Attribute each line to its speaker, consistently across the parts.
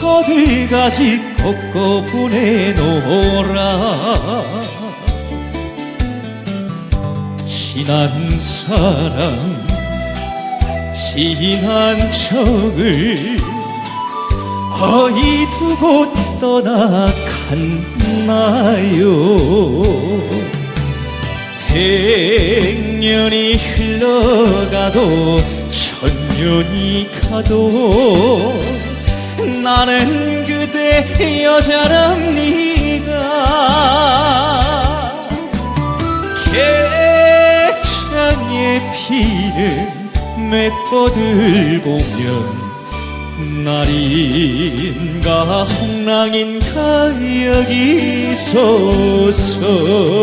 Speaker 1: 꽃들까지 꺾어 보내노라. 지난 사랑 지난 적을 어이 두고 떠나갔나요? 백년이 흘러가도 천년이 가도 나는 그대 여자랍니다. 개창에 피는 맷꽃을 보면 날인가 홍랑인가 여기 서서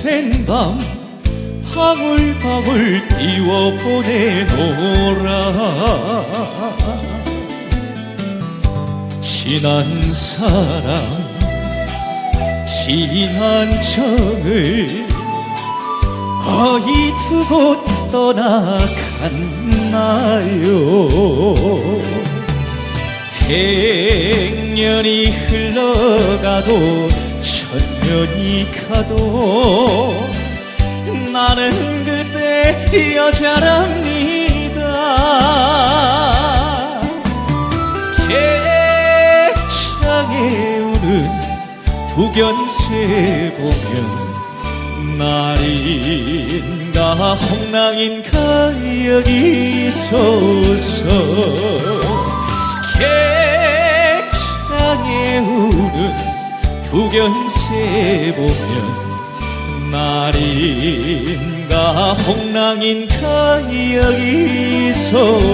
Speaker 1: 지샌 밤 방울방울 띄워 보내노라. 지난 사랑 지난 정을 어이 두고 떠나갔나요? 백년이 흘러가도 가도 나는 그대 여자랍니다. 개창에 우는 두견새 보면 날인가 홍랑인가 여기 서서 두견새 보면 날인가 홍랑인가 여기 서서